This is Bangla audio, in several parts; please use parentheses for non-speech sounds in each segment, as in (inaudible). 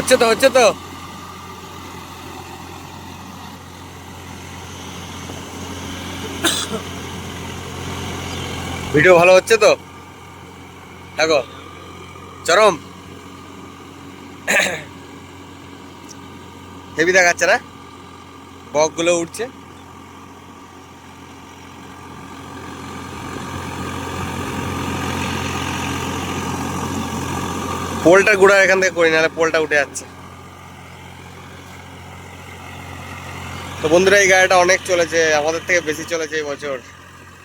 হচ্ছে তো হচ্ছে তো। ভিডিও ভালো হচ্ছে তো? দেখো, চরম। হেভি দেখাচ্ছে না? বকগুলো উঠছে। পোলটা গুড়া এখান থেকে করি, নাহলে পোলটা উঠে যাচ্ছে। তো বন্ধুরা, এই গাড়িটা অনেক চলেছে, আমাদের থেকে বেশি চলেছে এই বছর,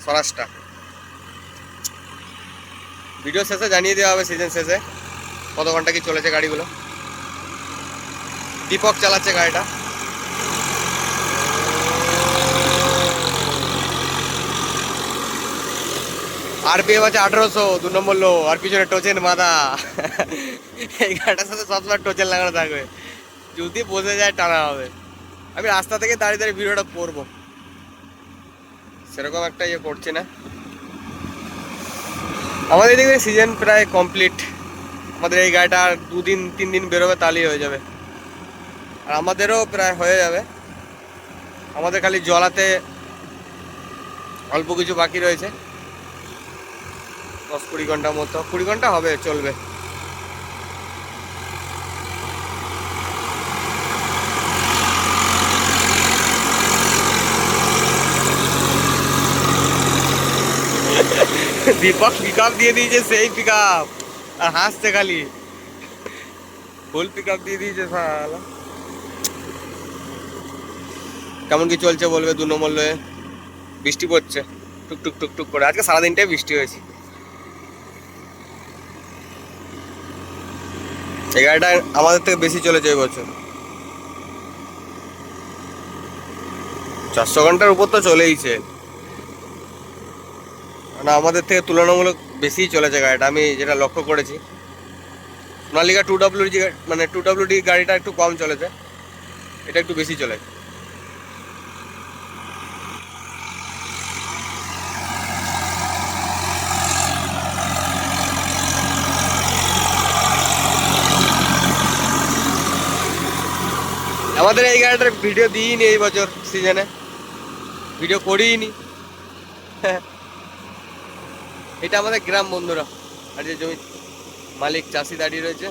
স্বরাজটা। ভিডিও শেষে জানিয়ে দেওয়া হবে সিজন শেষে, কত ঘণ্টা কি চলেছে গাড়িগুলো। দীপক চালাচ্ছে গাড়িটা। আরপিএম আছে আঠারোশো, দু নম্বর লো আর পিছনে টোচেন মাদা এই গাড়িটার সাথে সবসময় টোচেন লাগানো থাকবে। যদি বসে যায়, টানা হবে। আমি রাস্তা থেকে দাঁড়িয়ে দাঁড়িয়ে ভিডিওটা করব। সেরকম একটা ইয়ে করছি না। আমাদের এদিকে সিজন প্রায় কমপ্লিট আমাদের এই গাড়িটা আর দুদিন তিন দিন বেরোবে, তাহলেই হয়ে যাবে। আর আমাদেরও প্রায় হয়ে যাবে। আমাদের খালি জলাতে অল্প কিছু বাকি রয়েছে। দশ কুড়ি ঘণ্টার মতো, কুড়ি ঘণ্টা হবে, চলবে। দীপক পিক দিয়ে দিয়েছে, সেই পিক আর হাসছে খালি। ফুল পিক দিয়ে দিয়েছে শালা। কেমন কি চলছে বলবে দু নম্বর বৃষ্টি পড়ছে। টুক টুক টুক টুক করে। আজকে সারাদিনটাই বৃষ্টি হয়েছে। এই গাড়িটা আমাদের থেকে বেশি চলেছে এই বছর। চারশো ঘণ্টার উপর তো চলেইছে। না আমাদের থেকে তুলনামূলক বেশিই চলেছে গাড়িটা, আমি যেটা লক্ষ্য করেছি। সোনালিকা টু ডাব্লিউ মানে টু ডাব্লিউ ডি গাড়িটা একটু কম চলেছে, এটা একটু বেশি চলে আমাদের এই গাড়িটার ভিডিও দিইনি এই বছর সিজনে ভিডিও করিনি এটা আমাদের গ্রাম বন্ধুরা। আর যে জমি মালিক, চাষি দাঁড়িয়ে রয়েছে,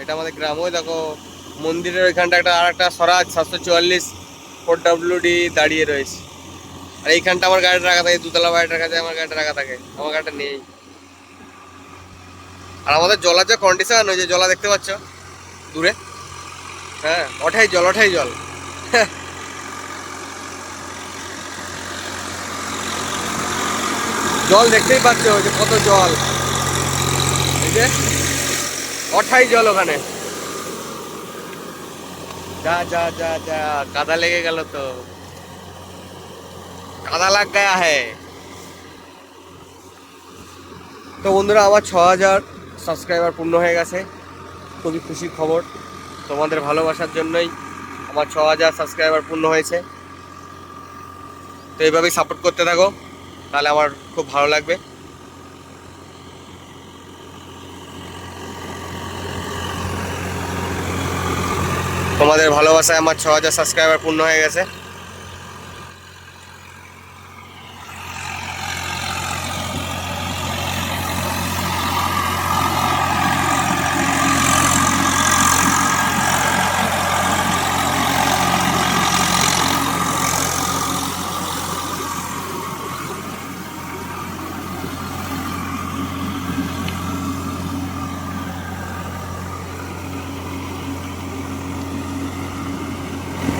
এটা আমাদের গ্রাম। ওই দেখো, মন্দিরের ওইখানটা একটা আর একটা স্বরাজ, সাতশো চুয়াল্লিশ, ফোর ডাব্লিউ ডি দাঁড়িয়ে রয়েছে। আর এইখানটা আমার গাড়িটা রাখা থাকে, দুতলা বাড়িটার কাছে আমার গাড়িটা রাখা থাকে। আমার গাড়িটা নেই। আর আমাদের জলার যে কন্ডিশন ওই যে জলা দেখতে পাচ্ছ, দূরে। হ্যাঁ ওঠাই জল ওঠাই জল। জল দেখতেই পাচ্ছ যে কত জল। এই যে অঠাই জল ওখানে। যা যা যা যা, কাদা লেগে গেল তো। কাদা লাগ গায়া হ্যাঁ তো বন্ধুরা, আমার ছ হাজার সাবস্ক্রাইবার পূর্ণ হয়ে গেছে। খুবই খুশির খবর। তোমাদের ভালোবাসার জন্যই আমার ছ হাজার সাবস্ক্রাইবার পূর্ণ হয়েছে। তো এইভাবেই সাপোর্ট করতে থাকো, তাহলে আমার খুব ভালো লাগবে। তোমাদের ভালোবাসায় আমার ছ হাজার সাবস্ক্রাইবার পূর্ণ হয়ে গেছে।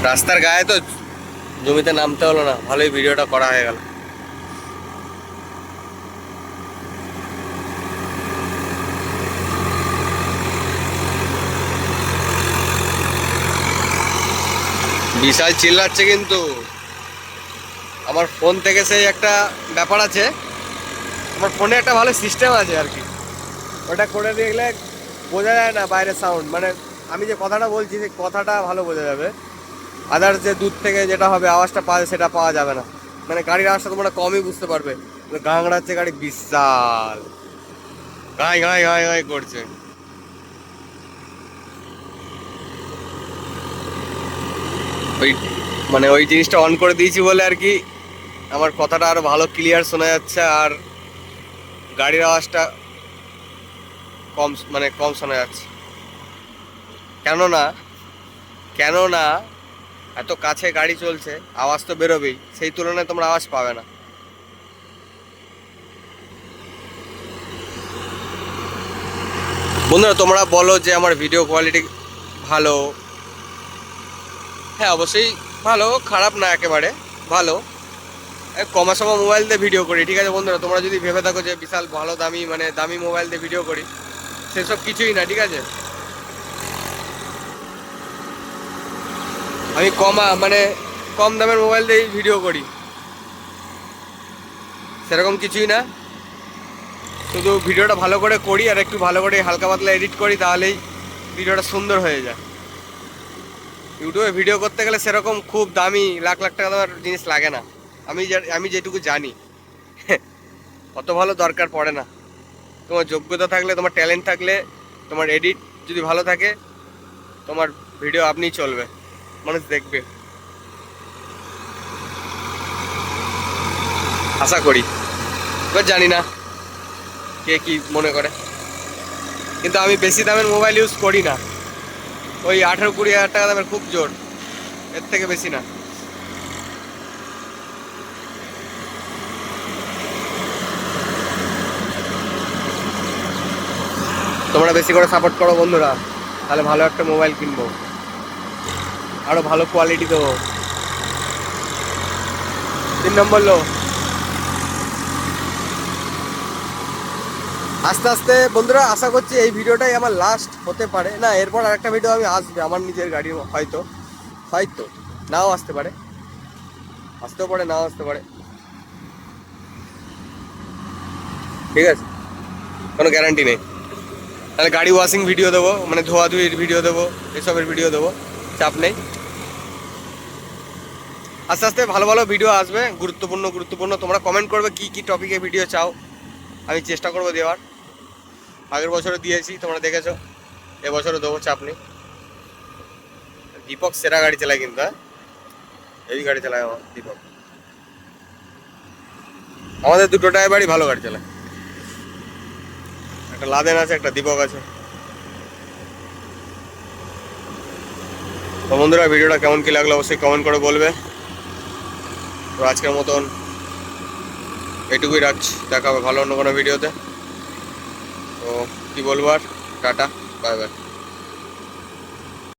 রাস্তার গায়ে তো জমিতে নামতে হলো না, ভালোই ভিডিওটা করা হয়ে গেল। বিশাল চিল্লাচ্ছে কিন্তু। আমার ফোন থেকে সেই একটা ব্যাপার আছে, আমার ফোনে একটা ভালো সিস্টেম আছে আর কি। ওটা করে দেখলে বোঝা যায় না বাইরে সাউন্ড মানে আমি যে কথাটা বলছি, সেই কথাটা ভালো বোঝা যাবে। আদার্স যে দূর থেকে যেটা হবে, আওয়াজটা পাওয়া যায়, সেটা পাওয়া যাবে না। মানে গাড়ির আওয়াজটা তোমরা কমই বুঝতে পারবে। মানে গাংড়া হচ্ছে গাড়ি বিশাল। গাই গাই গাই গাই করছে। ওই মানে ওই জিনিসটা অন করে দিয়েছি বলে আর কি আমার কথাটা আরও ভালো ক্লিয়ার শোনা যাচ্ছে আর গাড়ির আওয়াজটা কম মানে কম শোনা যাচ্ছে। কেননা কেননা এত কাছে গাড়ি চলছে, আওয়াজ তো বেরোবেই, সেই তুলনায় তোমরা আওয়াজ পাবে না। বন্ধুরা, তোমরা বলো যে আমার ভিডিও কোয়ালিটি ভালো? হ্যাঁ অবশ্যই ভালো, খারাপ না একেবারে, ভালো। কমা সমা মোবাইল দিয়ে ভিডিও করি, ঠিক আছে বন্ধুরা? তোমরা যদি ভেবে থাকো যে বিশাল ভালো দামি মানে দামি মোবাইল দিয়ে ভিডিও করি, সেসব কিছুই না, ঠিক আছে? আমি কমা মানে কম দামের মোবাইল দিয়েই ভিডিও করি। সেরকম কিছুই না। শুধু ভিডিওটা ভালো করে করি আর একটু ভালো করে হালকা পাতলা এডিট করি, তাহলেই ভিডিওটা সুন্দর হয়ে যায়। ইউটিউবে ভিডিও করতে গেলে সেরকম খুব দামি লাখ লাখ টাকা দামের জিনিস লাগে না। আমি আমি যেটুকু জানি। (laughs) অত ভালো দরকার পড়ে না। তোমার যোগ্যতা থাকলে, তোমার ট্যালেন্ট থাকলে, তোমার এডিট যদি ভালো থাকে, তোমার ভিডিও আপনিই চলবে। মানুষ দেখবে। আশা করি। এবার জানি না কে কি মনে করে। কিন্তু আমি বেশি দামের মোবাইল ইউজ করি না। ওই আঠেরো কুড়ি হাজার টাকা দামের খুব জোর। এর থেকে বেশি না। তোমরা বেশি করে সাপোর্ট করো বন্ধুরা। তাহলে ভালো একটা মোবাইল কিনবো। আরও ভালো কোয়ালিটি দেবো। তিন নম্বর লো আস্তে আস্তে, বন্ধুরা, আশা করছি এই ভিডিওটাই আমার লাস্ট হতে পারে। না, এরপর আরেকটা ভিডিও আমি আসবে, আমার নিজের গাড়ির হয়তো। হয়তো, নাও আসতে পারে। আসতেও পারে, নাও আসতে পারে। ঠিক আছে, কোনো গ্যারান্টি নেই। তাহলে গাড়ি ওয়াশিং ভিডিও দেবো মানে ধোয়াধুয়ির ভিডিও দেবো, এসবের ভিডিও দেবো। চাপ নেই। আস্তে আস্তে ভালো ভালো ভিডিও আসবে, গুরুত্বপূর্ণ গুরুত্বপূর্ণ। তোমরা কমেন্ট করবে কি কি টপিকে ভিডিও চাও। আমি চেষ্টা করব দেওয়ার। আগের বছরে দিয়েছি, তোমরা দেখেছ। এবছরও দেবো চাপ নেই। দীপক সেরা গাড়ি চালায় কিন্তু হ্যাঁ? এই গাড়ি চালায় আমার দীপক। আমাদের দুটো ড্রাইভারই ভালো গাড়ি চালায়। একটা লাদেন আছে, একটা দীপক আছে। তো বন্ধুরা, ভিডিওটা কেমন কী লাগল অবশ্যই কমেন্ট করে বলবে। তো আজকের মতন এটুকুই রাখছি। দেখা হবে ভালো অন্য কোনো ভিডিওতে। তো কী বলব আর? Tata bye bye